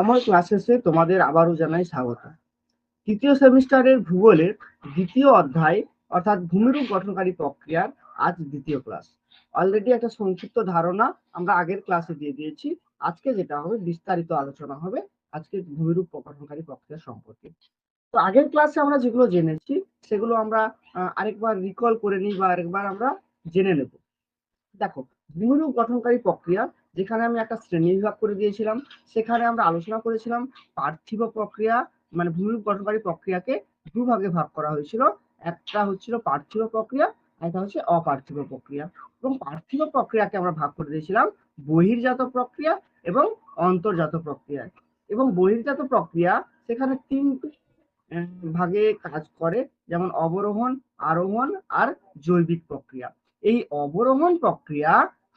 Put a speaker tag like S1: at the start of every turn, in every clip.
S1: আমার ক্লাসেসে তোমাদের আবারও জানাই স্বাগত। তৃতীয় সেমিস্টারের ভূগোলের দ্বিতীয় অধ্যায়, অর্থাৎ ভূমিরূপ গঠনকারী প্রক্রিয়ার আজ দ্বিতীয় ক্লাস। অলরেডি একটা সংক্ষিপ্ত ধারণা আমরা আগের ক্লাসে দিয়ে দিয়েছি। আজকে যেটা হবে, বিস্তারিত আলোচনা হবে আজকে ভূমিরূপ গঠনকারী প্রক্রিয়া সম্পর্কে। তো আগের ক্লাসে আমরা যেগুলো জেনেছি, সেগুলো আমরা আরেকবার রিকল করে নিই বা আরেকবার আমরা জেনে নেব। দেখো, ভূমিরূপ গঠনকারী প্রক্রিয়া যেখানে আমি একটা শ্রেণি বিভাগ করে দিয়েছিলাম, সেখানে আমরা আলোচনা করেছিলাম পার্থিব প্রক্রিয়া মানে ভূমিরূপ গঠনকারী প্রক্রিয়াকে দুভাগে ভাগ করা হয়েছিল। একটা হচ্ছিল পার্থিব প্রক্রিয়া একটা হচ্ছে অপার্থিব প্রক্রিয়া। এবং পার্থিব প্রক্রিয়াকে আমরা ভাগ করে দিয়েছিলাম বহির্জাত প্রক্রিয়া এবং অন্তর্জাত প্রক্রিয়া। এবং বহির্জাত প্রক্রিয়া সেখানে তিনটি ভাগে কাজ করে, যেমন অবরোহণ, আরোহণ আর জৈবিক প্রক্রিয়া। এই অবরোহণ প্রক্রিয়া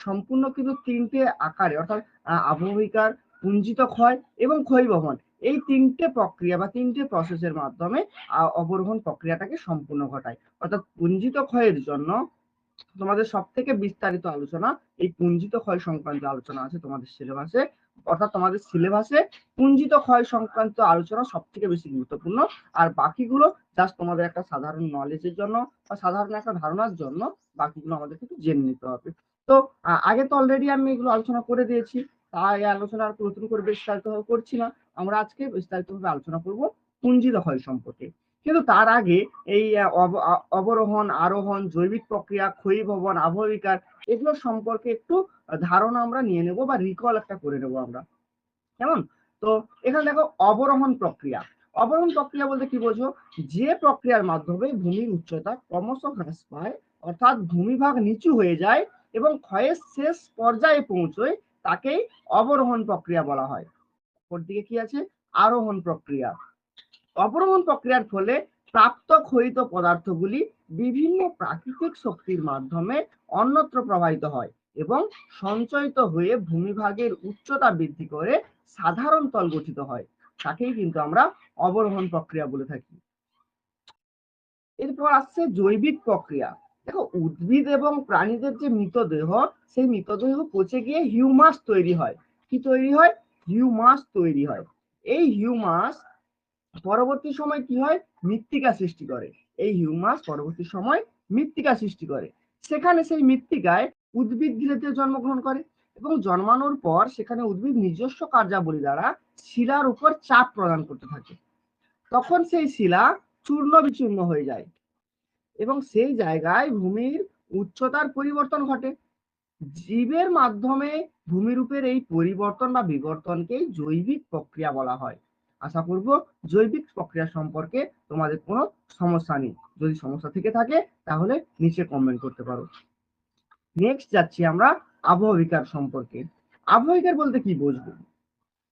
S1: সম্পূর্ণ কিন্তু তিনটে আকারে, অর্থাৎ আবহবিকার পুঞ্জিত ক্ষয় এবং ক্ষয়বহন এই তিনটে প্রক্রিয়া বা তিনটে প্রসেসের মাধ্যমে অবরোহণ প্রক্রিয়াটাকে সম্পূর্ণ ঘটায়। অর্থাৎ পুঞ্জিত ক্ষয়ের জন্য তোমাদের সব থেকে বিস্তারিত আলোচনা, এই পুঞ্জিত ক্ষয় সংক্রান্ত আলোচনা আছে তোমাদের সিলেবাসে অর্থাৎ তোমাদের সিলেবাসে পুঞ্জিত ক্ষয় সংক্রান্ত আলোচনা সব থেকে বেশি গুরুত্বপূর্ণ। আর বাকিগুলো জাস্ট তোমাদের একটা সাধারণ নলেজের জন্য বা সাধারণ একটা ধারণার জন্য বাকিগুলো আমাদের কিন্তু জেনে নিতে হবে। তো আগে তো অলরেডি আমি এগুলো আলোচনা করে দিয়েছি। তাই আলোচনা আর নতুন করে বিস্তারিত করছি না। আমরা আজকে বিস্তারিতভাবে আলোচনা করব পুঞ্জিত ক্ষয় সম্পর্কে। কিন্তু তার আগে এই অবরোহণ, আরোহণ, জৈবিক প্রক্রিয়া ক্ষয়ীভবন আবহবিকার এগুলো সম্পর্কে একটু ধারণা আমরা নিয়ে নেব বা রিকল একটা করে নেব আমরা। কেমন? তো এখানে দেখো অবরোহণ প্রক্রিয়া। অবরোহণ প্রক্রিয়া বলতে কি বোঝো? যে প্রক্রিয়ার মাধ্যমে ভূমির উচ্চতা ক্রমশ হ্রাস পায়, অর্থাৎ ভূমিভাগ নিচু হয়ে যায় এবং ক্ষয়ের শেষ পর্যায়ে পৌঁছয় তাকেই অবরোহণ প্রক্রিয়া বলা হয়। দিকে কি আছে? আরোহণ প্রক্রিয়া। অবরোহণ প্রক্রিয়ার ফলে প্রাপ্ত ক্ষয়িত পদার্থগুলি বিভিন্ন প্রাকৃতিক শক্তির মাধ্যমে অন্যত্র প্রবাহিত হয় এবং সঞ্চয়িত হয়ে ভূমিভাগের উচ্চতা বৃদ্ধি করে সাধারণ তল গঠিত হয়। তাকেই কিন্তু আমরা অবরোহণ প্রক্রিয়া বলে থাকি। এরপর আসছে জৈবিক প্রক্রিয়া। দেখো, উদ্ভিদ এবং প্রাণীদের যে মৃতদেহ, সেই মৃতদেহ পচে গিয়ে হিউমাস তৈরি হয়। কি তৈরি হয়? হিউমাস তৈরি হয়। এই হিউমাস পরবর্তী সময় কি হয়? মৃত্তিকা সৃষ্টি করে। এই হিউমাস পরবর্তী সময় মৃত্তিকা সৃষ্টি করে। সেখানে সেই মৃত্তিকায় উদ্ভিদ ধীরে জন্মগ্রহণ করে এবং জন্মানোর পর সেখানে উদ্ভিদ নিজস্ব কার্যাবলী দ্বারা শিলার উপর চাপ প্রদান করতে থাকে। তখন সেই শিলা চূর্ণ বিচূর্ণ হয়ে যায়। এবং সেই জায়গায় ভূমির উচ্চতার পরিবর্তন ঘটে। জীবের মাধ্যমে ভূমিরূপের এই পরিবর্তন বা বিবর্তনকেই জৈবিক প্রক্রিয়া বলা হয়। আশা করব জৈবিক প্রক্রিয়া সম্পর্কে তোমাদের কোনো সমস্যা নেই। যদি সমস্যা থেকে থাকে, তাহলে নিচে কমেন্ট করতে পারো। নেক্সট যাচ্ছি আমরা আবহবিকার সম্পর্কে। আবহবিকার বলতে কি বুঝব?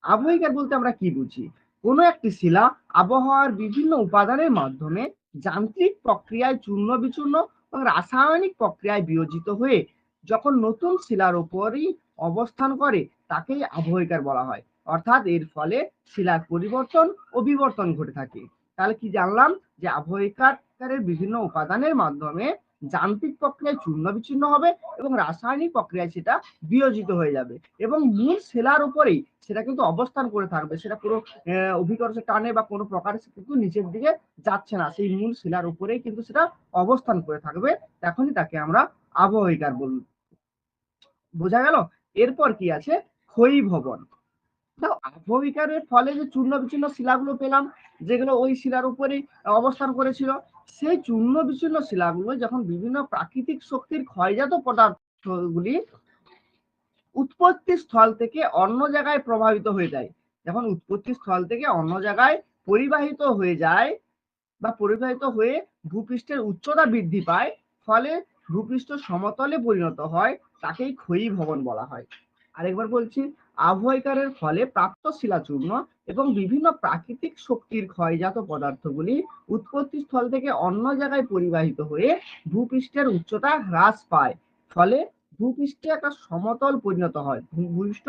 S1: আবহবিকার বলতে আমরা কি বুঝি? কোনো একটি শিলা আবহাওয়ার বিভিন্ন উপাদানের মাধ্যমে যান্ত্রিক প্রক্রিয়ায় চূর্ণ বিচূর্ণ এবং রাসায়নিক প্রক্রিয়ায় বিয়োজিত হয়ে যখন নতুন শিলার উপরই অবস্থান করে, তাকেই আবহবিকার বলা হয়। অর্থাৎ এর ফলে শিলার পরিবর্তন ও বিবর্তন ঘটে থাকে। তাহলে কি জানলাম যে আবহবিকারের বিভিন্ন উপাদানের মাধ্যমে যান্ত্রিক প্রক্রিয়ায় চূর্ণ বিচ্ছিন্ন হবে এবং রাসায়নিক প্রক্রিয়ায় সেটা বিয়োজিত হয়ে যাবে। এবং মূল শিলার উপরেই সেটা কিন্তু অবস্থান করে থাকবে। সেটা পুরো আহ, অভিকর্ষের টানে বা কোনো প্রকারে কিন্তু নিচের দিকে যাচ্ছে না। সেই মূল শিলার উপরেই কিন্তু সেটা অবস্থান করে থাকবে। তখনই তাকে আমরা আবহবিকার বল বোঝা গেল? এরপর কি আছে? ক্ষয়ীভবন ভবন। আবহবিকারের ফলে যে চূর্ণ বিচ্ছিন্ন শিলাগুলো পেলাম যেগুলো ওই শিলার উপরেই অবস্থান করেছিল সেই চূর্ণ বিচ্ছিন্ন শিলাগুলো যখন বিভিন্ন প্রাকৃতিক শক্তির ক্ষয়জাত পদার্থগুলি উৎপত্তি স্থল থেকে অন্য জায়গায় প্রভাবিত হয়ে যায়, যখন উৎপত্তি স্থল থেকে অন্য জায়গায় পরিবাহিত হয়ে যায় বা পরিবাহিত হয়ে ভূপৃষ্ঠের উচ্চতা বৃদ্ধি পায়, ফলে ভূপৃষ্ঠ সমতলে পরিণত হয়, তাকেই ক্ষয়ী ভবন বলা হয়। আরেকবার বলছি আবহবিকারের ফলে প্রাপ্ত শিলাচূর্ণ এবং বিভিন্ন প্রাকৃতিক শক্তির ক্ষয়জাত পদার্থগুলি উৎপত্তি স্থল থেকে অন্য জায়গায় পরিবাহিত হয়ে ভূপৃষ্ঠের উচ্চতা হ্রাস পায়। ফলে ভূপৃষ্ঠে একটা সমতল পরিণত হয়, ভূপৃষ্ঠ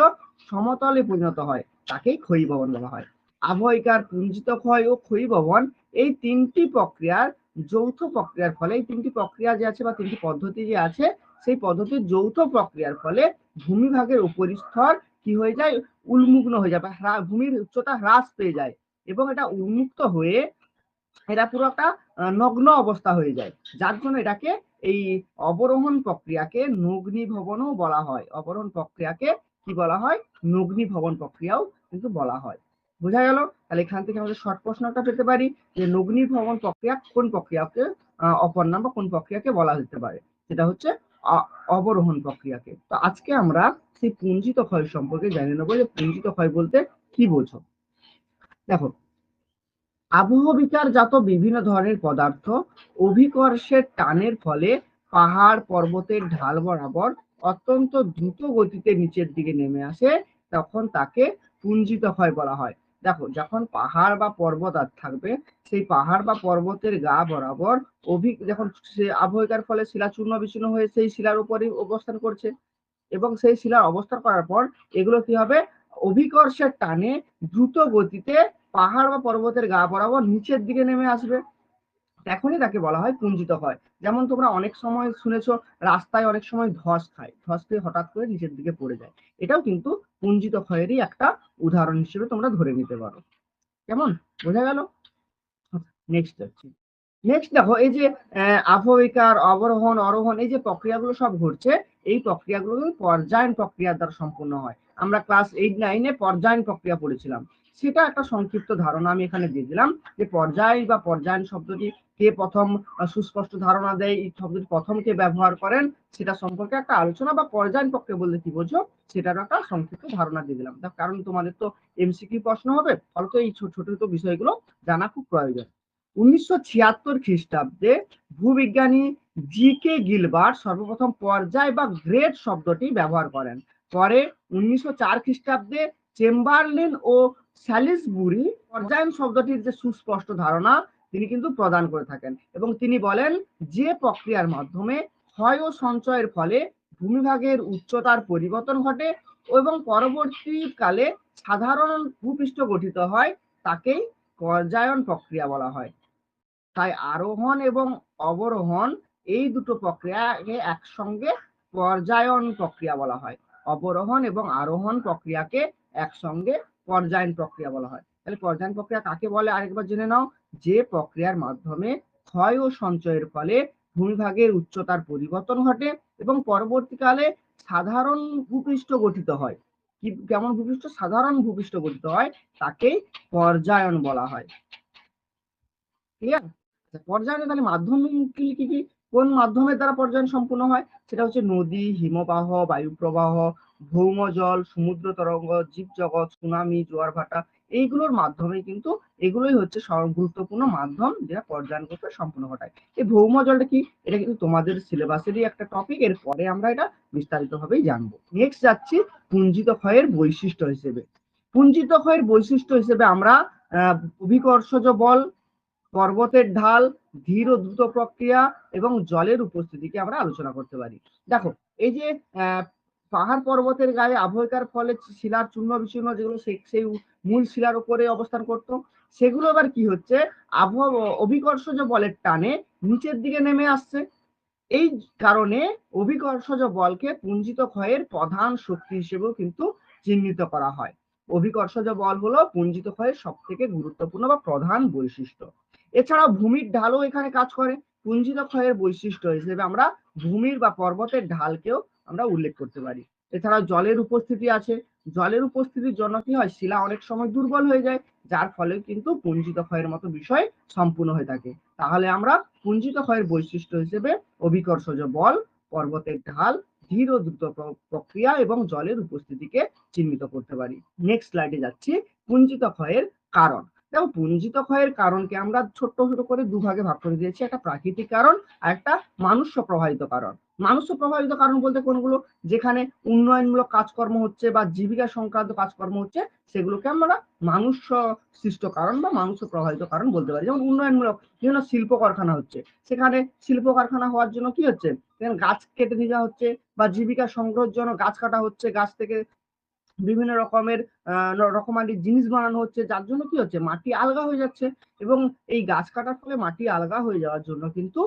S1: সমতলে পরিণত হয়, তাকেই ক্ষয়ীভবন বলা হয়। আবহবিকার পুঞ্জিত ক্ষয় ও ক্ষয়ীভবন এই তিনটি প্রক্রিয়ার যৌথ প্রক্রিয়ার ফলে এই তিনটি প্রক্রিয়া যে আছে বা তিনটি পদ্ধতি যে আছে সেই পদ্ধতির যৌথ প্রক্রিয়ার ফলে ভূমিভাগের উপরিস্তর কি হয়ে যায়? উন্মুগ্ন হয়ে যায় বা ভূমির উচ্চতা হ্রাস পেয়ে যায় এবং এটা উন্মুক্ত হয়ে এটা পুরো একটা নগ্ন অবস্থা হয়ে যায়। যার জন্য এটাকে এই অবরোহণ প্রক্রিয়াকে নগ্নি ভবনও বলা হয়। অবরোহণ প্রক্রিয়াকে কি বলা হয়? নগ্নি ভবন প্রক্রিয়াও কিন্তু বলা হয়। বোঝা গেল? তাহলে এখান থেকে আমাদের শর্ট প্রশ্নটা পেতে পারি যে নগ্নি ভবন প্রক্রিয়া কোন প্রক্রিয়াকে অপর নাম বা কোন প্রক্রিয়াকে বলা যেতে পারে? সেটা হচ্ছে অবরোহণ প্রক্রিয়াকে। তো আজকে আমরা সেই পুঞ্জিত ক্ষয় সম্পর্কে জানিয়ে নেব যে পুঞ্জিত ক্ষয় বলতে কি বোঝো? দেখো আবহবিকারজাত বিভিন্ন ধরনের পদার্থ অভিকর্ষের টানের ফলে পাহাড় পর্বতের ঢাল বরাবর অত্যন্ত দ্রুত গতিতে নিচের দিকে নেমে আসে, তখন তাকে পুঞ্জিত ক্ষয় বলা হয়। দেখো, যখন পাহাড় বা পর্বত আর থাকবে, সেই পাহাড় বা পর্বতের গা বরাবর অভি যখন সে আবহাওয়ার ফলে শিলা চূর্ণ বিচূর্ণ হয়ে সেই শিলার উপরে অবস্থান করছে এবং সেই শিলার অবস্থান করার পর এগুলো কি হবে? অভিকর্ষের টানে দ্রুত গতিতে পাহাড় বা পর্বতের গা বরাবর নিচের দিকে নেমে আসবে। এখনই তাকে বলা হয় পুঞ্জিত হয়। যেমন তোমরা অনেক সময় শুনেছো, রাস্তায় অনেক সময় ধস খায়। ধস খেয়ে হঠাৎ করে নিচের দিকে পড়ে যায়। এটাও কিন্তু পুঞ্জিত ক্ষয়েরই একটা উদাহরণ হিসেবে তোমরা ধরে নিতে পারো। কেমন? বোঝা গেল? নেক্সট হচ্ছে নেক্সট দেখো, এই যে আবহবিকার অবরোহণ আরোহণ এই যে প্রক্রিয়াগুলো সব ঘটছে, এই প্রক্রিয়াগুলো পর্যায়ন প্রক্রিয়ার দ্বারা সম্পূর্ণ হয়। আমরা ক্লাস এইট নাইনে পর্যায়ন প্রক্রিয়া পড়েছিলাম। সেটা একটা সংক্ষিপ্ত ধারণা আমি এখানে দিয়ে দিলাম যে পর্যায় বা পর্যায়ন শব্দটি কে প্রথম সুস্পষ্ট ধারণা দেয়, এই শব্দটি প্রথম কে ব্যবহার করেন, সেটা সম্পর্কে একটা আলোচনা বা পর্যায়ন পক্ষে বলতে কি বোঝো? সেটার একটা সংক্ষিপ্ত ধারণা দিয়ে দিলাম। কারণ তোমাদের তো এমসিকিউ প্রশ্ন হবে ফলত এই ছোট ছোট ছোট বিষয়গুলো জানা খুব প্রয়োজন। উনিশশো ছিয়াত্তর খ্রিস্টাব্দে ভূবিজ্ঞানী জি কে গিলবার সর্বপ্রথম পর্যায় বা গ্রেড শব্দটি ব্যবহার করেন। পরে উনিশশো চার খ্রিস্টাব্দে চেম্বারলিন ও স্যালিসবুরি পর্যায়ন শব্দটির যে সুস্পষ্ট ধারণা তিনি কিন্তু প্রদান করে থাকেন এবং তিনি বলেন, যে প্রক্রিয়ার মাধ্যমে ক্ষয় ও সঞ্চয়ের ফলে ভূমিভাগের উচ্চতার পরিবর্তন ঘটে এবং পরবর্তীকালে সাধারণ ভূপৃষ্ঠ গঠিত হয়, তাকেই পর্যায়ন প্রক্রিয়া বলা হয়। তাই আরোহণ এবং অবরোহণ এই দুটো প্রক্রিয়াকে একসঙ্গে পর্যায়ন প্রক্রিয়া বলা হয়। অবরোহণ এবং আরোহণ প্রক্রিয়াকে একসঙ্গে পর্যায়ন প্রক্রিয়া বলা হয়। তাহলে পর্যায়ন প্রক্রিয়া কাকে বলে? আরেকবার জেনে নাও। যে প্রক্রিয়ার মাধ্যমে ক্ষয় ও সঞ্চয়ের ফলে ভূমিভাগের উচ্চতার পরিবর্তন ঘটে এবং পরবর্তীকালে সাধারণ ভূপৃষ্ঠ গঠিত হয়। কি, কেমন ভূপৃষ্ঠ? সাধারণ ভূপৃষ্ঠ গঠিত হয় তাকেই পর্যায়ন বলা হয়। ক্লিয়ার পর্যায়নে তাহলে মাধ্যম কি কি কোন মাধ্যমের দ্বারা পর্যায়ন সম্পূর্ণ হয়? সেটা হচ্ছে নদী, হিমবাহ বায়ু প্রবাহ ভৌমজল, সমুদ্র তরঙ্গ, জীবজগৎ, সুনামি, জোয়ার ভাটা, এইগুলোর মাধ্যমে কিন্তু এগুলোই হচ্ছে গুরুত্বপূর্ণ মাধ্যম যেটা পর্যায়ন করতে সম্পূর্ণ ঘটায়। এই ভৌম জলটা কি? এটা কিন্তু তোমাদের সিলেবাসেরই একটা টপিক এর পরে আমরা এটা বিস্তারিত ভাবেই জানব। নেক্সট যাচ্ছি পুঞ্জিত ক্ষয়ের বৈশিষ্ট্য হিসেবে। পুঞ্জিত ক্ষয়ের বৈশিষ্ট্য হিসেবে আমরা অভিকর্ষজ বল, পর্বতের ঢাল, ধীর ও দ্রুত প্রক্রিয়া এবং জলের উপস্থিতিকে আমরা আলোচনা করতে পারি। দেখো, এই যে পাহাড় পর্বতের গায়ে আবহকার ফলে শিলার চূর্ণ বিচূর্ণ যেগুলো সেই- মূল শিলার উপরে অবস্থান করত, সেগুলো এবার কি হচ্ছে? আবহাওয়া অভিকর্ষজ বলের টানে নিচের দিকে নেমে আসছে। এই কারণে অভিকর্ষজ বলকে পুঞ্জিত ক্ষয়ের প্রধান শক্তি হিসেবেও কিন্তু চিহ্নিত করা হয়। অভিকর্ষজ বল হলো পুঞ্জিত ক্ষয়ের সব থেকে গুরুত্বপূর্ণ বা প্রধান বৈশিষ্ট্য। এছাড়াও ভূমির ঢালও এখানে কাজ করে। পুঞ্জিত ক্ষয়ের বৈশিষ্ট্য হিসেবে আমরা ভূমির বা পর্বতের ঢালকেও আমরা উল্লেখ করতে পারি। এছাড়াও জলের উপস্থিতি আছে। জলের উপস্থিতির জন্য কি হয়? শিলা অনেক সময় দুর্বল হয়ে যায়, যার ফলে কিন্তু পুঞ্জিত ক্ষয়ের মতো বিষয় সম্পূর্ণ হয়ে থাকে। তাহলে আমরা পুঞ্জিত ক্ষয়ের বৈশিষ্ট্য হিসেবে অভিকর্ষজ বল, পর্বতের ঢাল, ধীর দ্রুত প্র- প্রক্রিয়া এবং জলের উপস্থিতিকে চিহ্নিত করতে পারি। নেক্সট স্লাইডে যাচ্ছি। পুঞ্জিত ক্ষয়ের কারণ। দেখো, পুঞ্জিত ক্ষয়ের কারণকে আমরা ছোট্ট ছোট করে দুভাগে ভাগ করে দিয়েছি। একটা প্রাকৃতিক কারণ আর একটা মানুষ প্রভাবিত কারণ। মানুষ প্রভাবিত কারণ বলতে কোনগুলো যেখানে উন্নয়নমূলক কাজকর্ম হচ্ছে বা জীবিকা সংক্রান্ত কাজকর্ম হচ্ছে সেগুলোকে আমরা মানুষ সৃষ্ট কারণ বা মানুষ প্রভাবিত কারণ বলতে পারি। যেমন উন্নয়নমূলক বিভিন্ন শিল্প কারখানা হচ্ছে সেখানে শিল্প কারখানা হওয়ার জন্য কি হচ্ছে? সেখানে গাছ কেটে দিয়ে যাওয়া হচ্ছে বা জীবিকা সংগ্রহের জন্য গাছ কাটা হচ্ছে গাছ থেকে বিভিন্ন রকমের আহ, রকমারি জিনিস বানানো হচ্ছে যার জন্য কি হচ্ছে? মাটি আলগা হয়ে যাচ্ছে এবং এই গাছ কাটার ফলে মাটি আলগা হয়ে যাওয়ার জন্য কিন্তু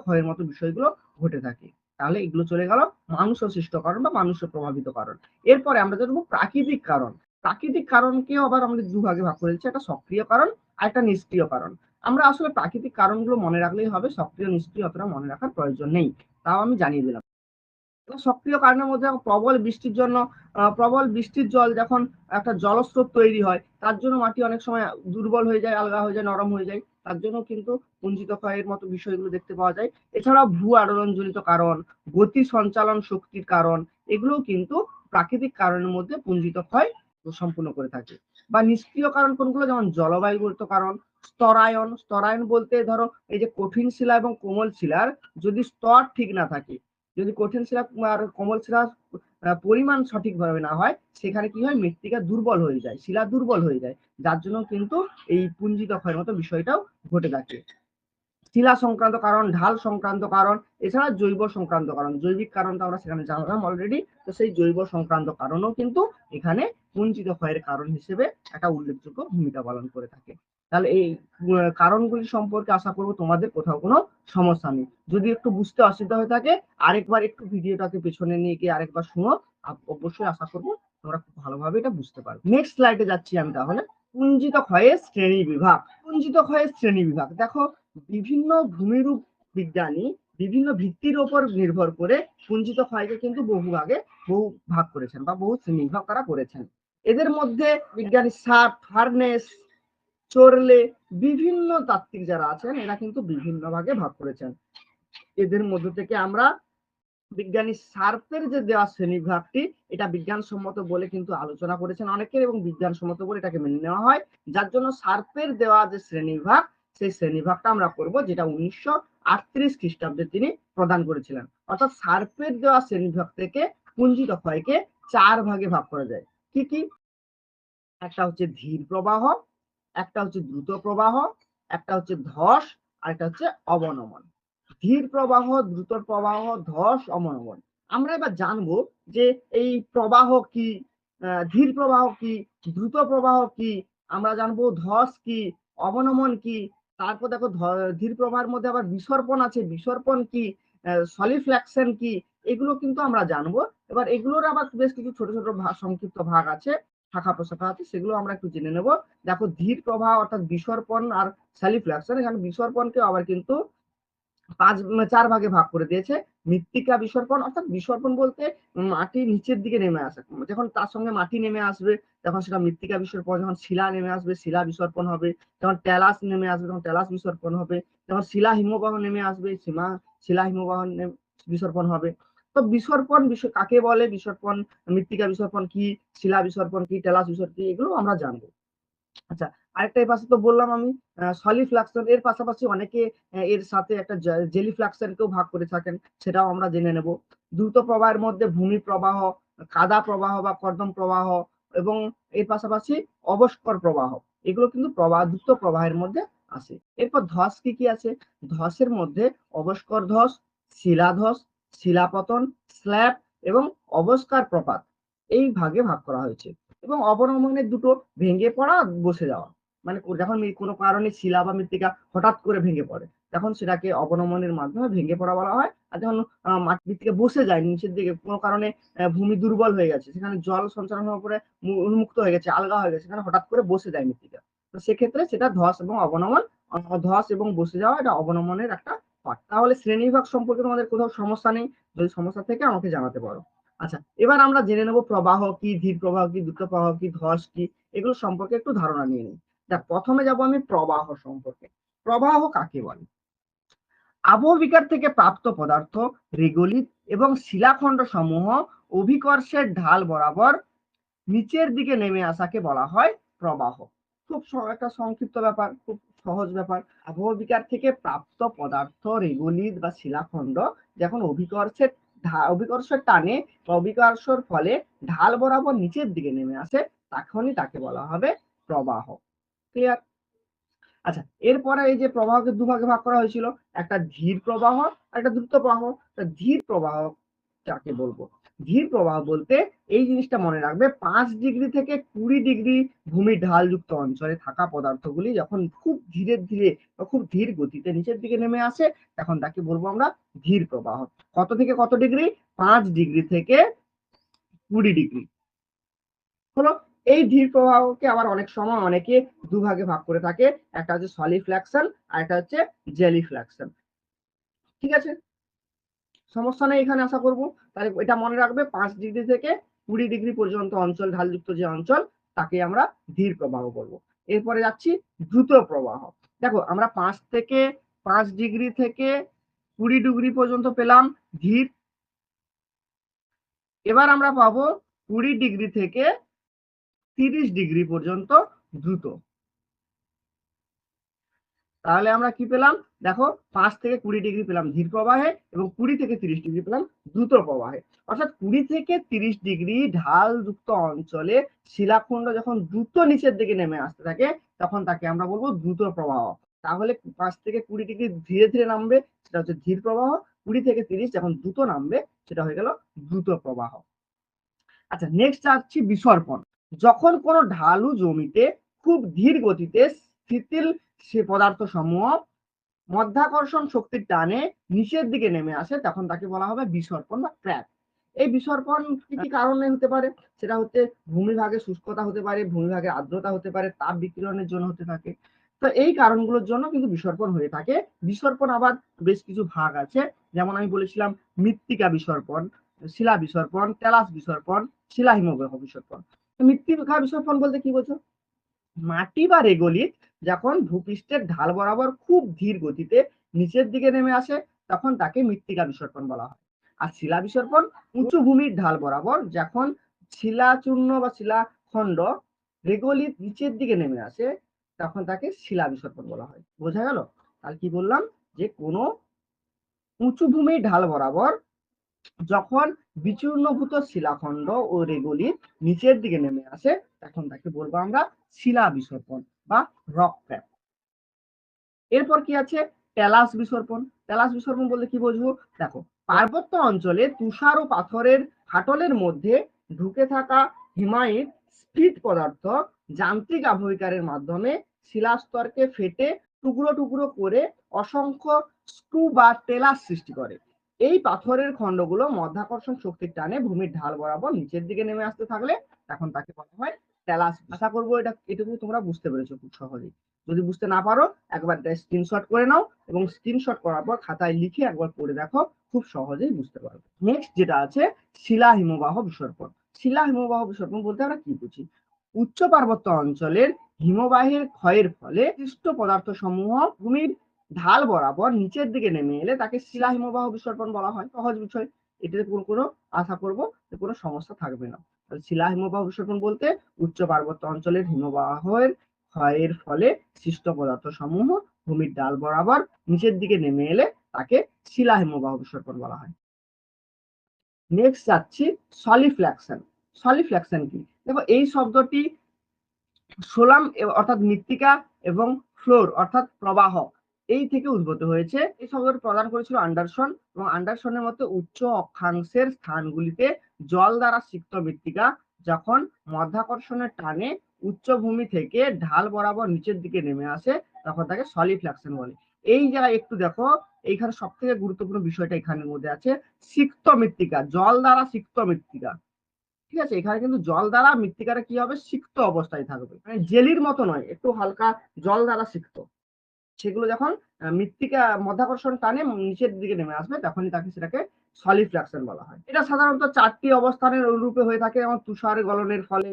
S1: ক্ষয়ের মতো বিষয়গুলো ঘটে থাকে। তাহলে এগুলো চলে গেল মানুষ সৃষ্ট কারণ বা মানুষ প্রভাবিত কারণ এরপরে আমরা জানব প্রাকৃতিক কারণ। প্রাকৃতিক কারণকেও আবার আমাদের দুভাগে ভাগ করে দিচ্ছি একটা সক্রিয় কারণ আর একটা নিষ্ক্রিয় কারণ আমরা আসলে প্রাকৃতিক কারণগুলো মনে রাখলেই হবে, সক্রিয়, নিষ্ক্রিয় অতটা মনে রাখার প্রয়োজন নেই। তাও আমি জানিয়ে দিলাম। সক্রিয় কারণের মধ্যে প্রবল বৃষ্টির জন্য প্রবল বৃষ্টির জল যখন একটা জলস্রোত তৈরি হয়, তার জন্য মাটি অনেক সময় দুর্বল হয়ে যায়, আলগা হয়ে যায়, নরম হয়ে যায়। তার জন্য কিন্তু পুঞ্জিত ক্ষয়ের মতো বিষয়গুলো দেখতে পাওয়া যায়। এছাড়াও ভূ আলোড়নজনিত কারণ গতি সঞ্চালন শক্তির কারণ এগুলোও কিন্তু প্রাকৃতিক কারণের মধ্যে পুঞ্জিত ক্ষয় সম্পূর্ণ করে থাকে। বা নিষ্ক্রিয় কারণ কোনগুলো? যেমন জলবায়ুগত কারণ স্তরায়ন। স্তরায়ন বলতে ধরো এই যে কঠিন শিলা এবং কোমল শিলার যদি স্তর ঠিক না থাকে যদি কঠিন শিলা আর কোমল আহ, পরিমাণ সঠিকভাবে না হয়, সেখানে কি হয়? মৃত্তিকা দুর্বল হয়ে যায়, শিলা দুর্বল হয়ে যায়। যার জন্য কিন্তু এই পুঞ্জিত ক্ষয়ের মতো বিষয়টাও ঘটে থাকে। শিলা সংক্রান্ত কারণ, ঢাল সংক্রান্ত কারণ, এছাড়া জৈব সংক্রান্ত কারণ। জৈবিক কারণটা আমরা সেখানে জানলাম অলরেডি তো সেই জৈব সংক্রান্ত কারণও কিন্তু এখানে পুঞ্জিত ক্ষয়ের কারণ হিসেবে একটা উল্লেখযোগ্য ভূমিকা পালন করে থাকে। তাহলে এই কারণগুলি সম্পর্কে আশা করব তোমাদের কোথাও কোনো সমস্যা নেই। যদি একটু বুঝতে অসুবিধা হয়ে থাকে, আরেকবার একটু ভিডিওটাকে পেছনে নিয়ে গিয়ে আরেকবার শুনো অবশ্যই আশা করব তোমরা খুব ভালোভাবে এটা বুঝতে পারবে। নেক্সট স্লাইডে যাচ্ছি আমি তাহলে। পুঞ্জিত ক্ষয়ের শ্রেণি বিভাগ। পুঞ্জিত ক্ষয়ের শ্রেণি বিভাগ। দেখো, বিভিন্ন ভূমিরূপ বিজ্ঞানী বিভিন্ন ভিত্তির ওপর নির্ভর করে পুঞ্জিত ক্ষয়কে কিন্তু বহু ভাগে, বহু ভাগ করেছেন বা বহু শ্রেণি বিভাগ তারা করেছেন। এদের মধ্যে বিজ্ঞানী সার্ট ফার্নেস চোরলে বিভিন্ন তাত্ত্বিক যারা আছেন, এরা কিন্তু বিভিন্ন ভাগে ভাগ করেছেন। এদের মধ্যে থেকে আমরা বিজ্ঞানী সার্পের যে দেওয়া শ্রেণীবিভাগটি, এটা বিজ্ঞানসম্মত বলে কিন্তু আলোচনা করেছেন অনেকে এবং বিজ্ঞানসম্মত বলে এটাকে মেনে নেওয়া হয়। যার জন্য সার্পের দেওয়া যে শ্রেণীবিভাগ, সেই শ্রেণীবিভাগটা আমরা করব যেটা উনিশশো আটত্রিশ খ্রিস্টাব্দে তিনি প্রদান করেছিলেন। অর্থাৎ সার্পের দেওয়া শ্রেণীবিভাগ থেকে পুঞ্জিত ক্ষয়কে চার ভাগে ভাগ করা যায়। কি কি? একটা হচ্ছে ধীর প্রবাহ একটা হচ্ছে দ্রুত প্রবাহ, একটা হচ্ছে ধস, আর একটা হচ্ছে অবনমন। ধীর প্রবাহ, দ্রুত প্রবাহ, ধস, অবনমন। আমরা এবার জানব যে এই প্রবাহ কি ধীর প্রবাহ কি, দ্রুত প্রবাহ কি, আমরা জানব ধস কি, অবনমন কি, তারপর দেখো ধীর প্রবাহের মধ্যে আবার বিসর্পণ আছে। বিসর্পণ কি সলিফ্ল্যাকশন কি, এগুলো কিন্তু আমরা জানব। এবার এগুলোর আবার বেশ কিছু ছোট ছোট সংক্ষিপ্ত ভাগ আছে। শাখা প্রশাখা আছে, সেগুলো আমরা একটু জেনে নেব। দেখো, ধীর প্রবাহ অর্থাৎ বিসর্পণ আর স্যালিফ্ল্যাকশন এখানে বিসর্পণকে আবার কিন্তু পাঁচ চার ভাগে ভাগ করে দিয়েছে। মৃত্তিকা বিসর্পণ, অর্থাৎ বিসর্পণ বলতে মাটি নিচের দিকে নেমে আসে। যখন তার সঙ্গে মাটি নেমে আসবে, তখন সেটা মৃত্তিকা বিসর্পণ, যখন শিলা নেমে আসবে, শিলা বিসর্পণ হবে। যখন ট্যালাস নেমে আসবে, তখন ট্যালাস বিসর্পণ হবে। যখন শিলা হিমবাহ নেমে আসবে, সীমা, শিলা হিমবাহ বিসর্পণ হবে। তো বিসর্পণ বিষয়, কাকে বলে বিসর্পণ, মৃত্তিকা বিসর্পণ কি, শিলা বিসর্পণ কি, টেলাস বিসর্পণ কি, এগুলো আমরা জানব। আচ্ছা আরেকটা এর পাশে তো বললাম আমি সলিফ্লাকশন এর পাশাপাশি অনেকে এর সাথে একটা জেলি ফ্লাকশনকেও ভাগ করে থাকেন, সেটাও আমরা জেনে নেব। দ্রুত প্রবাহের মধ্যে ভূমি প্রবাহ, কাদা প্রবাহ বা কর্দম প্রবাহ এবং এর পাশাপাশি অবস্কর প্রবাহ, এগুলো কিন্তু প্রবাহ, দ্রুত প্রবাহের মধ্যে আসে। এরপর ধস কি কি আছে? ধসের মধ্যে অবস্কর ধস, শিলাধস শিলাপতন, স্ল্যাব এবং অবস্কার প্রপাত। এই ভাগে ভাগ করা হয়েছে। এবং অবনমনের দুটো ভেঙে পড়া বসে যাওয়া। মানে যখন কোনো কারণে শিলা বা মৃত্তিকা হঠাৎ করে ভেঙে পড়ে, তখন সেটাকে অবনমনের মাধ্যমে ভেঙে পড়া বলা হয়। আর যখন মাটির থেকে বসে যায়, নিচের দিকে কোনো কারণে ভূমি দুর্বল হয়ে গেছে, সেখানে জল সঞ্চালন হওয়ার পরে উন্মুক্ত হয়ে গেছে, আলগা হয়ে গেছে, সেখানে হঠাৎ করে বসে যায় মৃত্তিকা। তো সেক্ষেত্রে সেটা ধস এবং অবনমন ধস এবং বসে যাওয়া এটা অবনমনের একটা তাহলে শ্রেণীবিভাগ সম্পর্কে তোমাদের কোথাও সমস্যা নেই, যদি সমস্যা থেকে আমাকে জানাতে পারো। আচ্ছা এবার আমরা জেনে নেব প্রবাহ কি, ধীর প্রবাহ কি, দ্রুত প্রবাহ কি, ধস কি, এগুলো সম্পর্কে একটু ধারণা নিয়ে নিই। দেখ, প্রথমে যাব আমি প্রবাহ সম্পর্কে। প্রবাহ কাকে বলে? আবহবিকার থেকে প্রাপ্ত পদার্থ, রেগলিত এবং শিলাখণ্ড সমূহ অভিকর্ষের ঢাল বরাবর নিচের দিকে নেমে আসাকে বলা হয় প্রবাহ। খুব একটা সংক্ষিপ্ত ব্যাপার, খুব সহজ ব্যাপার। আবহবিকার থেকে প্রাপ্ত পদার্থ, রেগলিত বা শিলাখণ্ড যখন অভিকর্ষের অভিকর্ষের টানে অভিকর্ষর ফলে ঢাল বরাবর নিচের দিকে নেমে আসে, তখনই তাকে বলা হবে প্রবাহ। ক্লিয়ার আচ্ছা এরপরে এই যে প্রবাহকে দুভাগে ভাগ করা হয়েছিল, একটা ধীর প্রবাহ আর একটা দ্রুত প্রবাহ। ধীর প্রবাহ কাকে বলব। ধীর প্রবাহ বলতে এই জিনিসটা মনে রাখবে, পাঁচ ডিগ্রি থেকে কুড়ি ডিগ্রি ভূমির ঢালযুক্ত অঞ্চলে থাকা পদার্থগুলি যখন খুব ধীরে ধীরে বা খুব ধীর গতিতে নিচের দিকে নেমে আসে, তখন তাকে বলব আমরা ধীর প্রবাহ। কত থেকে কত ডিগ্রি? পাঁচ ডিগ্রি থেকে কুড়ি ডিগ্রি। হলো, এই ধীর প্রবাহকে আবার অনেক সময় অনেকে দুভাগে ভাগ করে থাকে, একটা হচ্ছে সলিফ্ল্যাকশন আর একটা হচ্ছে জেলিফ্ল্যাকশন ঠিক আছে? সমস্যা নেই এখানে আশা করব। তাহলে এটা মনে রাখবে, পাঁচ ডিগ্রি থেকে কুড়ি ডিগ্রি পর্যন্ত অঞ্চল, ঢালযুক্ত যে অঞ্চল, তাকে আমরা ধীর প্রবাহ বলব। এরপরে যাচ্ছি দ্রুত প্রবাহ। দেখো, আমরা পাঁচ থেকে, পাঁচ ডিগ্রি থেকে কুড়ি ডিগ্রি পর্যন্ত পেলাম ধীর। এবার আমরা পাবো কুড়ি ডিগ্রি থেকে তিরিশ ডিগ্রি পর্যন্ত দ্রুত। তাহলে আমরা কি পেলাম? দেখো, পাঁচ থেকে কুড়ি ডিগ্রি পেলাম ধীর প্রবাহে এবং কুড়ি থেকে তিরিশ ডিগ্রি পেলাম দ্রুত প্রবাহে। অর্থাৎ কুড়ি থেকে তিরিশ ডিগ্রি ঢাল যুক্ত অঞ্চলে শিলাখণ্ড যখন দ্রুত নিচের দিকে নেমে আসতে থাকে, তখন তাকে আমরা বলব দ্রুত প্রবাহ। তাহলে পাঁচ থেকে কুড়ি ডিগ্রি ধীরে ধীরে নামবে, সেটা হচ্ছে ধীর প্রবাহ। কুড়ি থেকে তিরিশ যখন দ্রুত নামবে, সেটা হয়ে গেল দ্রুত প্রবাহ। আচ্ছা নেক্সট আসছি বিসর্পণ। যখন কোনো ঢালু জমিতে খুব ধীর গতিতে স্থিতিল সে পদার্থ সমূহ মধ্যাকর্ষণ শক্তির টানে নিচের দিকে নেমে আসে, তখন তাকে বলা হবে বিসর্পণ বা ক্র্যাক এই বিসর্পণ কি কি কারণে হতে পারে? সেটা হচ্ছে ভূমিভাগে শুষ্কতা হতে পারে, ভূমিভাগে আর্দ্রতা হতে পারে, তাপ বিকিরণের জন্য হতে থাকে। তো এই কারণগুলোর জন্য কিন্তু বিসর্পণ হয়ে থাকে। বিসর্পণ আবার বেশ কিছু ভাগ আছে। যেমন আমি বলেছিলাম, মৃত্তিকা বিসর্পণ, শিলা বিসর্পণ তেলাস বিসর্পণ, শিলা হিমবাহ বিসর্পণ। মৃত্তিকা বিসর্পণ বলতে কি বোঝো? মাটি বা রেগলিত যখন ভূপৃষ্ঠের ঢাল বরাবর খুব ধীর গতিতে নিচের দিকে নেমে আসে, তখন তাকে মৃত্তিকা বিসর্পণ বলা হয়। আর শিলা বিসর্পণ উঁচু ভূমির ঢাল বরাবর যখন শিলাচূর্ণ বা শিলাখণ্ড রেগলিত নিচের দিকে নেমে আসে, তখন তাকে শিলা বিসর্পণ বলা হয়। বোঝা গেল? আর কি বললাম? যে কোনো উঁচু ভূমির ঢাল বরাবর যখন বিচূর্ণভূত শিলাখণ্ড ও রেগলি নিচের দিকে নেমে আসে, তখন তাকে বলব আমরা শিলা বিসর্পণ। বা রক ক্র্যাপ এরপর কি আছে? টেলাস বিসর্পণ টেলাস বিসর্পণ বলতে কি বুঝব? দেখো, পার্বত্য অঞ্চলে তুষার ও পাথরের ফাটলের মধ্যে ঢুকে থাকা হিমায়িত স্ফীত পদার্থ যান্ত্রিক আবহিকারের মাধ্যমে শিলাস্তরকে ফেটে টুকরো টুকরো করে অসংখ্য স্ক্রু বা টেলাস সৃষ্টি করে। এই পাথরের খণ্ডগুলো মধ্যাকর্ষণ শক্তির টানে ভূমির ঢাল বরাবর নিচের দিকে নেমে আসতে থাকলে, এখন তাকে বলা হয় টেলাস আশা করব এটা, এটুকু তোমরা বুঝতে পেরেছ খুব সহজেই। যদি বুঝতে না পারো, একবার স্ক্রিনশট করে নাও এবং স্ক্রিনশট করার পর খাতায় লিখে একবার পড়ে দেখো, খুব সহজেই বুঝতে পারবে। নেক্সট যেটা আছে, শিলা হিমবাহ বিসর্পণ। শিলা হিমবাহ বিসর্পণ বলতে আমরা কি বুঝি? উচ্চ পার্বত্য অঞ্চলের হিমবাহের ক্ষয়ের ফলে সৃষ্ট পদার্থ সমূহ ভূমির ঢাল বরাবর নিচের দিকে নেমে এলে তাকে শিলা হিমবাহ বিসর্পণ বলা হয়। সহজ বিষয়। এটাতে কোনো কোনো আশা করব, কোনো সমস্যা থাকবে না। শিলা হিমবাহ বিসর্পণ বলতে উচ্চ পার্বত্য অঞ্চলের হিমবাহের ক্ষয়ের ফলে সৃষ্ট পদার্থ সমূহ ভূমির ডাল বরাবর নিচের দিকে নেমে এলে তাকে শিলা হিমবাহ বিসর্পণ বলা হয়। নেক্সট যাচ্ছি সলিফ্ল্যাকশন সলিফ্ল্যাকশন কি? দেখো এই শব্দটি সোলাম অর্থাৎ মৃত্তিকা এবং ফ্লোর অর্থাৎ প্রবাহ এই থেকে উদ্ভূত হয়েছে। এই শব্দটি প্রদান করেছিল আন্ডারসন এবং আন্ডারসনের মতে উচ্চ অক্ষাংশের স্থানগুলিতে জল দ্বারা সিক্ত মৃত্তিকা, যখন মধ্যাকর্ষণের টানে উচ্চভূমি থেকে ঢাল বরাবর নিচের দিকে নেমে আসে, তখন তাকে সলিফ্ল্যাকশন বলে। এই জায়গায় একটু দেখো, এইখানে সব থেকে গুরুত্বপূর্ণ বিষয়টা এখানের মধ্যে আছে, সিক্ত মৃত্তিকা, জল দ্বারা সিক্ত মৃত্তিকা। ঠিক আছে? এখানে কিন্তু জল দ্বারা মৃত্তিকাটা কি হবে? সিক্ত অবস্থায় থাকবে। মানে জেলির মতো নয়, একটু হালকা জল দ্বারা সিক্ত। সেগুলো যখন মৃত্তিকা, মধ্যাকর্ষণ টানে নিচের দিকে নেমে আসবে, তখনই তাকে সেটাকে সলিফ্ল্যাকশন বলা হয়। এটা সাধারণত চারটি অবস্থানের অনুরূপে হয়ে থাকে। যেমন তুষার গলনের ফলে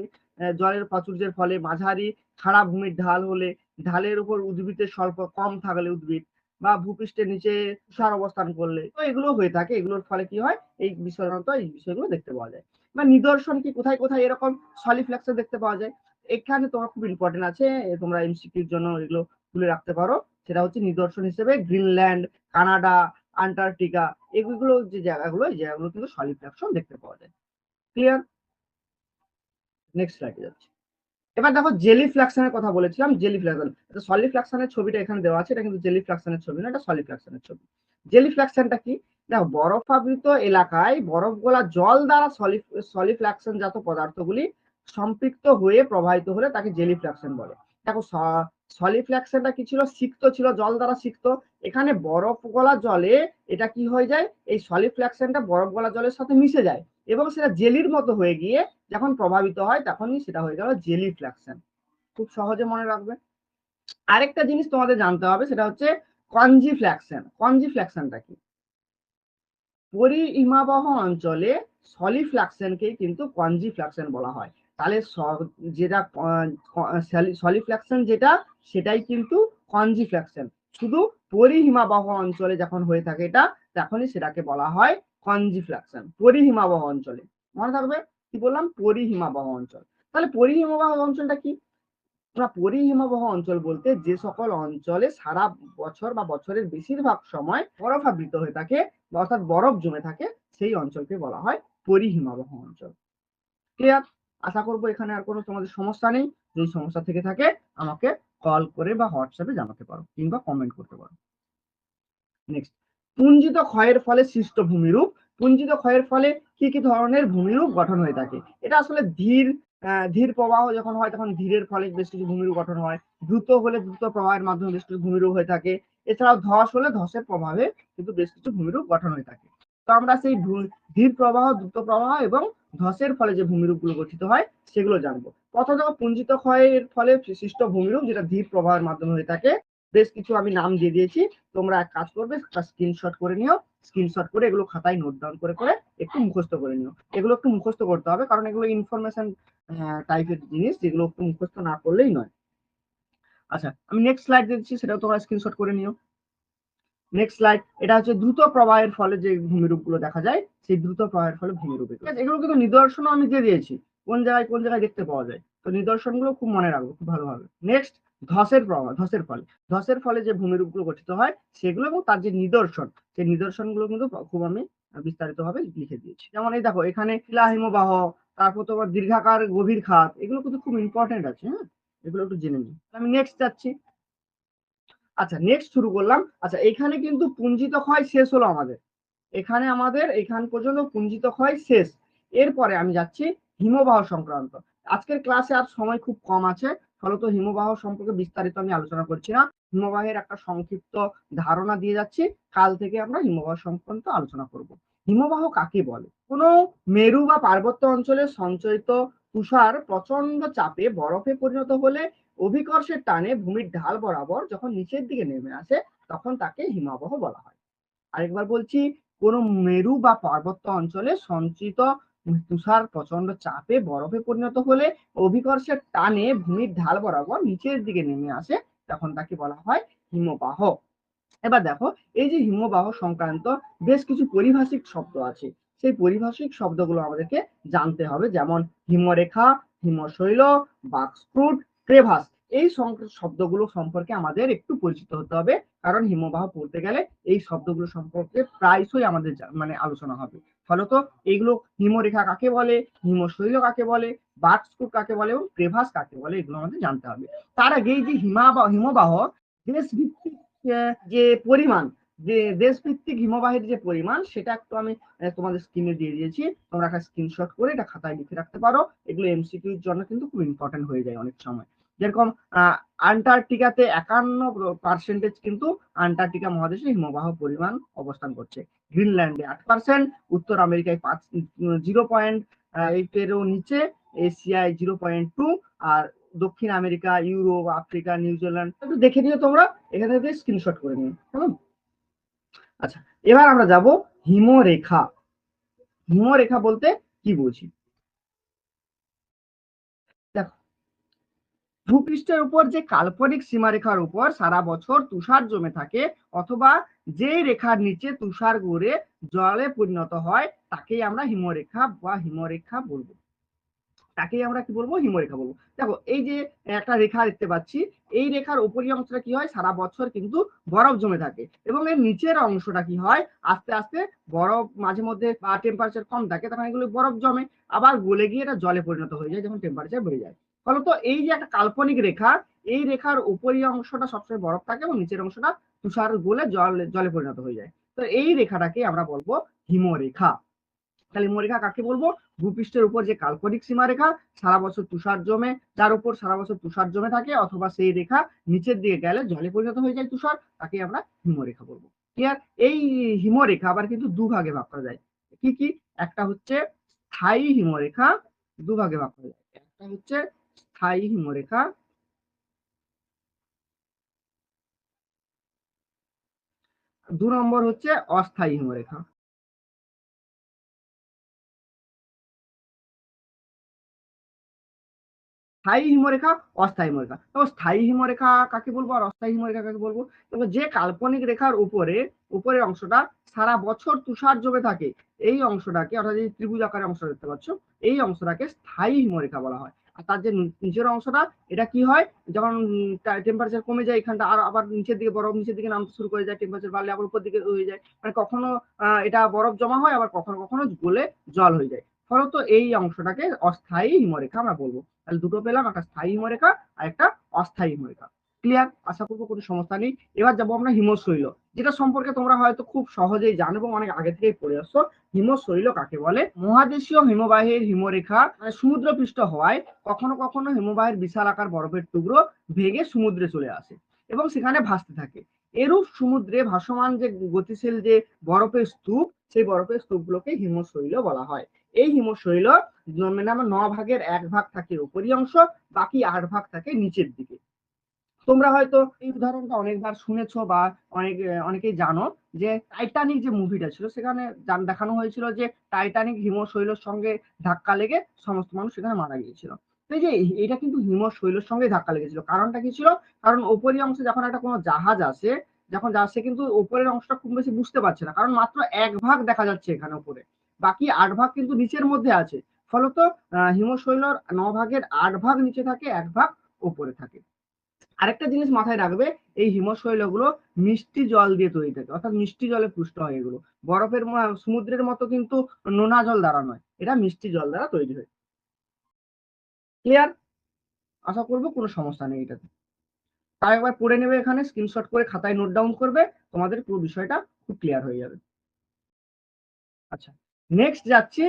S1: জলের প্রাচুর্যের ফলে, মাঝারি খাড়া ভূমির ঢাল হলে ঢালের উপর উদ্ভিদের স্বল্প কম থাকলে উদ্ভিদ বা ভূপৃষ্ঠের নিচে তুষার অবস্থান করলে। তো এগুলো হয়ে থাকে। এগুলোর ফলে কি হয়? এই বিষয় এই বিষয়গুলো দেখতে পাওয়া যায়। বা নিদর্শন কি কোথায় কোথায় এরকম সলিফ্ল্যাক্সে দেখতে পাওয়া যায়? এখানে তোমার খুব ইম্পর্টেন্ট আছে। তোমরা এমসিকিউর জন্য এগুলো তুলে রাখতে পারো। সেটা হচ্ছে নিদর্শন হিসেবে গ্রিনল্যান্ড, কানাডা আন্টার্কটিকা, এগুলো যে জায়গাগুলো, এই জায়গাগুলো কিন্তু সলিফ্ল্যাকশন দেখতে পাওয়া যায়। ক্লিয়ার নেক্সট স্লাইডে যাচ্ছে। এবার দেখো জেলি ফ্ল্যাকশনের কথা বলেছিলাম জেলি ফ্ল্যাকশন সলিড ফ্ল্যাকশনের ছবিটা এখানে দেওয়া আছে, এটা কিন্তু জেলি ফ্ল্যাকশনের ছবি না, এটা সলিড ফ্ল্যাকশনের ছবি। জেলি ফ্ল্যাকশনটা কি? দেখো, বরফাবৃত এলাকায় বরফ গোলা জল দ্বারা সলি সলিফ্লাকশন জাত পদার্থগুলি সম্পৃক্ত হয়ে প্রবাহিত হলে তাকে জেলিফ্লাকশন বলে। দেখো সলিফ্লাকশনটা কি ছিল? সিক্ত ছিল, জল দ্বারা সিক্ত। এখানে বরফ গলা জলে এটা কি হয়ে যায়? এই সলিফ্লাকশনটা বরফ গলা জলের সাথে মিশে যায় এবং সেটা জেলির মতো হয়ে গিয়ে যখন প্রভাবিত হয় তখনই সেটা হয়ে গেল জেলি ফ্ল্যাকশন খুব সহজে মনে রাখবে। আরেকটা জিনিস তোমাদের জানতে হবে, সেটা হচ্ছে কনজিফ্ল্যাকশন কনজিফ্ল্যাকশনটা কি? পরিহিমাবহ অঞ্চলে সলিফ্ল্যাকশনকেই কিন্তু কনজিফ্ল্যাকশন বলা হয়। তাহলে যেটা সলিফ্ল্যাকশন যেটা, সেটাই কিন্তু কনজিফ্ল্যাকশন শুধু পরিহিমাবহ অঞ্চলে যখন হয়ে থাকে এটা, তখনই সেটাকে বলা হয় কনজিফ্ল্যাকশন পরিহিমাবহ অঞ্চলে। মনে থাকবে? কি বললাম? পরিহিমাবহ অঞ্চল। তাহলে পরিহিমাবহ অঞ্চলটা কি? আমরা পরিহিমাবহ অঞ্চল বলতে যে সকল অঞ্চলে সারা বছর বা বছরের বেশিরভাগ সময় বরফাবৃত হয়ে থাকে, অর্থাৎ বরফ জমে থাকে, সেই অঞ্চলকে বলা হয় পরিহিমাবহ অঞ্চল। ক্লিয়ার আশা করব এখানে আর কোনো তোমাদের সমস্যা নেই। যদি সমস্যা থেকে থাকে, আমাকে কল করে বা হোয়াটসঅ্যাপে জানাতে পারো কিংবা কমেন্ট করতে পারো। নেক্সট পুঞ্জিত ক্ষয়ের ফলে সৃষ্ট ভূমিরূপ। পুঞ্জিত ক্ষয়ের ফলে কি কি ধরনের ভূমিরূপ গঠন হয়ে থাকে? এটা আসলে ধীর ধীর প্রবাহ যখন হয়, তখন ধীরের ফলে বেশ কিছু ভূমিরূপ গঠন হয়। দ্রুত হলে দ্রুত প্রবাহের মাধ্যমে বেশ কিছু ভূমিরূপ হয়ে থাকে। এছাড়াও ধস হলে ধসের প্রভাবে কিন্তু বেশ কিছু ভূমিরূপ গঠন হয়ে থাকে। তো আমরা সেই ধীর প্রবাহ, দ্রুত প্রবাহ এবং ধসের ফলে যে ভূমিরূপগুলো গঠিত হয়, সেগুলো জানব। প্রথমত পুঞ্জিত ক্ষয়ের ফলে সৃষ্ট ভূমিরূপ, যেটা ধীর প্রবাহের মাধ্যমে হয়ে থাকে। বেশ কিছু আমি নাম দিয়ে দিয়েছি। তোমরা এক কাজ করবে স্ক্রিনশট করে নিও। স্ক্রিনশট করে এগুলো খাতায় নোট ডাউন করে করে একটু মুখস্থ করে নিও। এগুলো একটু মুখস্থ করতে হবে, কারণ এগুলো ইনফরমেশন টাইপের জিনিস, যেগুলো একটু মুখস্থ না করলেই নয়। আচ্ছা আমি নেক্সট স্লাইড দিচ্ছি, সেটাও তোমরা স্ক্রিনশট করে নিও। নেক্সট স্লাইড এটা হচ্ছে দ্রুত প্রবাহের ফলে যে ভূমিরূপগুলো দেখা যায়, সেই দ্রুত প্রবাহের ফলে ভূমিরূপ এগুলো। কিন্তু নিদর্শনও আমি দিয়ে দিয়েছি। কোন জায়গায় কোন জায়গায় দেখতে পাওয়া যায়? তো নিদর্শনগুলো খুব মনে রাখব, খুব ভালোভাবে। নেক্সট ধসের প্রভাব ধসের ফলে। ধসের ফলে যে ভূমিরূপগুলো গঠিত হয়, সেগুলো এবং তার যে নিদর্শন, সেই নিদর্শনগুলো কিন্তু খুব আমি বিস্তারিত ভাবে লিখে দিয়েছি। যেমন এই দেখো, এখানে শিলা হিমবাহ তারপর তোমার দীর্ঘাকার গভীর খাত, এগুলো কিন্তু খুব ইম্পর্টেন্ট আছে হ্যাঁ? এগুলো একটু জেনে নিই। আমি নেক্সট যাচ্ছি। আচ্ছা নেক্সট শুরু করলাম। আচ্ছা এখানে কিন্তু পুঞ্জিত ক্ষয় শেষ হলো আমাদের। এখানে আমাদের, এখান পর্যন্ত পুঞ্জিত ক্ষয় শেষ। এরপরে আমি যাচ্ছি হিমবাহ সংক্রান্ত। আজকের ক্লাসে আর সময় খুব কম আছে। ফলত হিমবাহ সম্পর্কে বিস্তারিত আমি আলোচনা করছি না। হিমবাহের একটা সংক্ষিপ্ত ধারণা দিয়ে যাচ্ছি। কাল থেকে আমরা হিমবাহ সংক্রান্ত আলোচনা করব। হিমবাহ কাকে বলে? কোনো মেরু বা পার্বত্য অঞ্চলে সঞ্চয়িত তুষার প্রচণ্ড চাপে বরফে পরিণত হলে অভিকর্ষের টানে ভূমির ঢাল বরাবর যখন নিচের দিকে নেমে আসে, তখন তাকে হিমবাহ বলা হয়। আরেকবার বলছি, কোন মেরু বা পার্বত্য অঞ্চলে সঞ্চিত তুষার প্রচণ্ড চাপে বরফে পরিণত হলে অভিকর্ষের টানে ভূমির ঢাল বরাবর নিচের দিকে নেমে আসে, তখন তাকে বলা হয় হিমবাহ। এবার দেখো, এই যে হিমবাহ সংক্রান্ত বেশ কিছু পরিভাষিক শব্দ আছে। সেই পরিভাষিক শব্দগুলো আমাদেরকে জানতে হবে, যেমন হিমরেখা, হিমশৈল বাক্সফ্রুট ক্রেভাস। এই শব্দগুলো সম্পর্কে আমাদের একটু পরিচিত হতে হবে, কারণ হিমবাহ পড়তে গেলে এই শব্দগুলো সম্পর্কে প্রায়শই আমাদের মানে আলোচনা হবে। ফলত এইগুলো হিমরেখা কাকে বলে, হিমশৈল কাকে বলে বাক্সফ্রুট কাকে বলে এবং ক্রেভাস কাকে বলে, এগুলো আমাদের জানতে হবে। তার আগে যে হিমাবাহ হিমবাহ দেশ ভিত্তিক যে পরিমাণ, যে দেশভিত্তিক হিমবাহের যে পরিমাণ, সেটা একটু আমি তোমাদের স্ক্রিনে দিয়ে দিয়েছি। তোমরা একটা স্ক্রিনশট করে এটা খাতায় লিখে রাখতে পারো। এগুলো এমসিকিউর জন্য কিন্তু খুব ইম্পর্টেন্ট হয়ে যায় অনেক সময়। যেরকম আন্টার্কটিকাতে একান্ন পার্সেন্টেজ কিন্তু আন্টার্কটিকা মহাদেশে হিমবাহ পরিমাণ অবস্থান করছে। গ্রিনল্যান্ডে আট পার্সেন্ট উত্তর আমেরিকায় পাঁচ, জিরো পয়েন্ট এইটেরও নিচে, এশিয়ায় জিরো পয়েন্ট টু, আর দক্ষিণ আমেরিকা, ইউরোপ, আফ্রিকা নিউজিল্যান্ড একটু দেখে নিও তোমরা, এখান থেকে স্ক্রিনশট করে নিও, কেমন? আচ্ছা এবার আমরা যাব হিমরেখা। হিমরেখা বলতে কি বুঝি দেখো ভূপৃষ্ঠের উপর যে কাল্পনিক সীমারেখার উপর সারা বছর তুষার জমে থাকে অথবা যে রেখার নিচে তুষার গড়ে জলে পরিণত হয়, তাকেই আমরা হিমরেখা বা হিমরেখা বলব। তাকেই আমরা কি বলব? হিমরেখা বলব। দেখো, এই যে একটা রেখা দেখতে পাচ্ছি, এই রেখার উপরি অংশটা কি হয়? সারা বছর কিন্তু বরফ জমে থাকে এবং এর নিচের অংশটা কি হয়? আস্তে আস্তে বরফ মাঝে মধ্যে টেম্পারেচার কম থাকে, তখন এগুলো বরফ জমে। আবার গলে গিয়ে এটা জলে পরিণত হয়ে যায় যখন টেম্পারেচার বেড়ে যায়। ফলত এই যে একটা কাল্পনিক রেখা, এই রেখার উপরি অংশটা সবসময় বরফ থাকে এবং নিচের অংশটা তুষার গলে জল, জলে পরিণত হয়ে যায়। তো এই রেখাটাকে আমরা বলব হিমরেখা। তাহলে হিমরেখা কাকে বলব? ভূপৃষ্ঠের উপর যে কাল্পনিক সীমারেখা, সারা বছর তুষার জমে, যার উপর সারা বছর তুষার জমে থাকে, অথবা সেই রেখা নিচের দিকে গেলে জলে পরিণত হয়ে যায় তুষার, তাকে আমরা হিমরেখা বলব। ক্লিয়ার এই হিমরেখা আবার কিন্তু দু ভাগে করা যায়। কি কি? একটা হচ্ছে স্থায়ী হিমরেখা দু ভাগে ভাগ করা যায়। একটা হচ্ছে স্থায়ী হিমরেখা। দু নম্বর হচ্ছে অস্থায়ী হিমরেখা। স্থায়ী হিমরেখা, অস্থায়ী হিমরেখা। তো স্থায়ী হিমরেখা কাকে বলব আর অস্থায়ী হিমরেখা কাকে বলব? যে কাল্পনিক রেখার উপরে, উপরের অংশটা সারা বছর তুষার জমে থাকে, এই অংশটাকে, অর্থাৎ এই ত্রিভুজ আকারের অংশ দেখতে পাচ্ছ, এই অংশটাকে স্থায়ী হিমরেখা বলা হয়। আর তার যে নিচের অংশটা, এটা কি হয়? যখন টেম্পারেচার কমে যায়, এখানটা আর আবার নিচের দিকে, বরফ নিচের দিকে নামতে শুরু করে যায় টেম্পারেচার বাড়লে আবার উপর দিকে হয়ে যায়। মানে কখনো এটা বরফ জমা হয়, আবার কখনো কখনো গলে জল হয়ে যায়। ফলত এই অংশটাকে অস্থায়ী হিমরেখা আমরা বলব। তাহলে দুটো পেলাম, একটা স্থায়ী হিমরেখা আর একটা অস্থায়ী হিমরেখা। ক্লিয়ার আশা করব কোনো সমস্যা নেই। এবার যাব আমরা হিমশৈল। যেটা সম্পর্কে তোমরা হয়তো খুব সহজেই জানো এবং অনেক আগে থেকেই পড়ে আসছো, হিমশৈল কাকে বলে? মহাদেশীয় হিমবাহের হিমরেখা মানে সমুদ্রপৃষ্ঠ হওয়ায় কখনো কখনো হিমবাহের বিশাল আকার বরফের টুকরো ভেঙে সমুদ্রে চলে আসে এবং সেখানে ভাসতে থাকে। এরূপ সমুদ্রে ভাসমান যে গতিশীল যে বরফের স্তূপ, সেই বরফের স্তূপগুলোকে হিমশৈল বলা হয়। এই হিমশৈল মানে ন ভাগের এক ভাগ থাকে উপরি অংশ, বাকি আট ভাগ থাকে নিচের দিকে। তোমরা হয়তো এই উদাহরণটা অনেকবার শুনেছো বা অনেক, অনেকেই জানো যে টাইটানিক যে মুভিটা ছিল, সেখানে দেখানো হয়েছিল যে টাইটানিক হিমশৈলের সঙ্গে ধাক্কা লেগে সমস্ত মানুষ সেখানে মারা গিয়েছিল। এই যে এটা কিন্তু হিমশৈলের সঙ্গে ধাক্কা লেগেছিল। কারণটা কি ছিল? কারণ উপরি অংশে যখন একটা কোনো জাহাজ আসে, যখন যাচ্ছে কিন্তু ওপরের অংশটা খুব বেশি বুঝতে পারছে না। কারণ মাত্র এক ভাগ দেখা যাচ্ছে এখানে উপরে। বাকি আট ভাগ কিন্তু নিচের মধ্যে আছে। ফলত হিমশৈলর ন ভাগের আট ভাগ নিচে থাকে, এক ভাগ ওপরে থাকে। আরেকটা জিনিস মাথায় রাখবে, এই হিমশৈলগুলো মিষ্টি জল দিয়ে তৈরি থাকে। অর্থাৎ মিষ্টি জলে পুষ্ট হয় এগুলো। বরফের সমুদ্রের মতো কিন্তু নোনা জল দ্বারা নয় এটা মিষ্টি জল দ্বারা তৈরি হয়। ক্লিয়ার আশা করব কোনো সমস্যা নেই এটাতে। তার একবার পড়ে নেবে এখানে স্ক্রিনশট করে খাতায় নোট ডাউন করবে, তোমাদের পুরো বিষয়টা খুব ক্লিয়ার হয়ে যাবে। আচ্ছা নেক্সট যাচ্ছি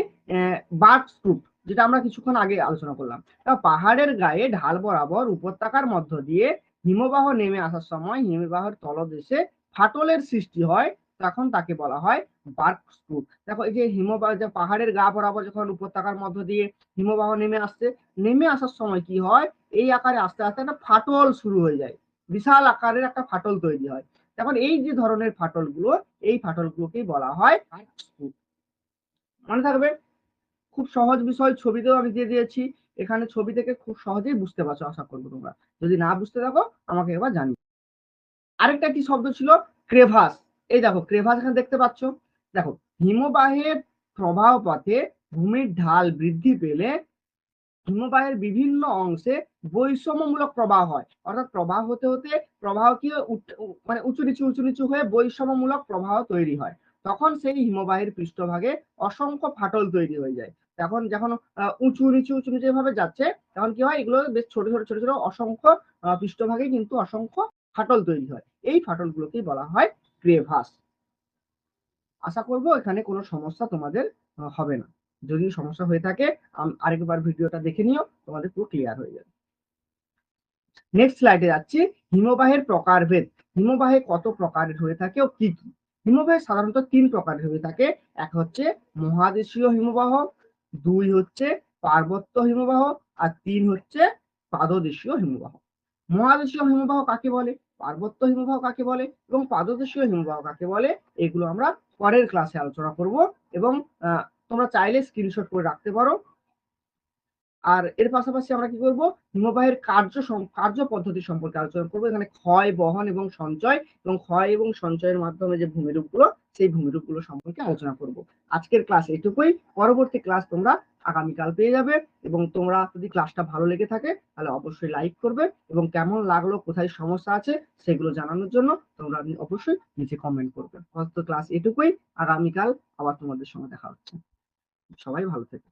S1: বার্ক স্ক্রুপ যেটা আমরা কিছুক্ষণ আগে আলোচনা করলাম। পাহাড়ের গায়ে ঢাল বরাবর উপত্যকার মধ্য দিয়ে হিমবাহ নেমে আসার সময় হিমবাহের তলদেশে ফাটলের সৃষ্টি হয়, তখন তাকে বলা হয় বার্ক স্ক্রুপ দেখো, এই যে হিমবাহ যে পাহাড়ের গা বরাবর যখন উপত্যকার মধ্য দিয়ে হিমবাহ নেমে আসছে, নেমে আসার সময় কি হয়? এই আকারে আস্তে আস্তে একটা ফাটল শুরু হয়ে যায়। বিশাল আকারের একটা ফাটল তৈরি হয়। এখন এই যে ধরনের ফাটলগুলো, এই ফাটলগুলোকেই বলা হয় মনে থাকবে? খুব সহজ বিষয়, ছবিতেও আমি দিয়ে দিয়েছি। এখানে ছবি থেকে খুব সহজেই বুঝতে পারছ, আশা করব তোমরা। যদি না বুঝতে থাকো, আমাকে এবার জানি আরেকটা কি শব্দ ছিল? ক্রেভাস। এই দেখো, ক্রেভাস এখানে দেখতে পাচ্ছ। দেখো, হিমবাহের প্রবাহ পথে ভূমির ঢাল বৃদ্ধি পেলে হিমবাহের বিভিন্ন অংশে বৈষম্যমূলক প্রবাহ হয়। অর্থাৎ প্রবাহ হতে হতে প্রবাহ কি? মানে উঁচু নিচু উঁচু নিচু হয়ে বৈষম্যমূলক প্রবাহ তৈরি হয়। তখন সেই হিমবাহের পৃষ্ঠভাগে অসংখ্য ফাটল তৈরি হয়ে যায়। তখন যখন উঁচু নিচু উঁচু নিচু ভাবে যাচ্ছে, তখন কি হয়? এগুলো বেশ ছোট ছোট ছোট ছোট অসংখ্য পৃষ্ঠভাগে কিন্তু অসংখ্য ফাটল তৈরি হয়। এই ফাটলগুলোকেই বলা হয় ক্রেভাস। আশা করব এখানে কোনো সমস্যা তোমাদের হবে না। যদি সমস্যা হয়ে থাকে আরেকবার ভিডিওটা দেখে নিও, তোমাদের পুরো ক্লিয়ার হয়ে যাবে। নেক্সট স্লাইডে যাচ্ছি। হিমবাহের প্রকারভেদ। হিমবাহে কত প্রকারের হয়ে থাকে ও কি কি? হিমবাহ সাধারণত তিন প্রকারের হয়ে থাকে। এক হচ্ছে মহাদেশীয় হিমবাহ দুই হচ্ছে পার্বত্য হিমবাহ আর তিন হচ্ছে পাদদেশীয় হিমবাহ। মহাদেশীয় হিমবাহ কাকে বলে? পার্বত্য হিমবাহ কাকে বলে? এবং পাদদেশীয় হিমবাহ কাকে বলে? এগুলো আমরা পরের ক্লাসে আলোচনা করব এবং তোমরা চাইলে স্ক্রিনশট করে রাখতে পারো। আর এর পাশাপাশি আমরা কি করব? হিমবাহের কার্য কার্য পদ্ধতি সম্পর্কে আলোচনা করব। এখানে ক্ষয়, বহন এবং সঞ্চয় এবং ক্ষয় এবং সঞ্চয়ের মাধ্যমে যে ভূমিরূপগুলো, সেই ভূমিরূপগুলো সম্পর্কে আলোচনা করব। আজকের ক্লাস এটুকুই পরবর্তী ক্লাস তোমরা আগামীকাল পেয়ে যাবে এবং তোমরা যদি ক্লাসটা ভালো লেগে থাকে, তাহলে অবশ্যই লাইক করবে এবং কেমন লাগল, কোথায় সমস্যা আছে, সেগুলো জানানোর জন্য তোমরা অবশ্যই নিচে কমেন্ট করবে। হয়তো ক্লাস এটুকুই আগামীকাল আবার তোমাদের সঙ্গে দেখা হচ্ছে। সবাই ভালো থেকো।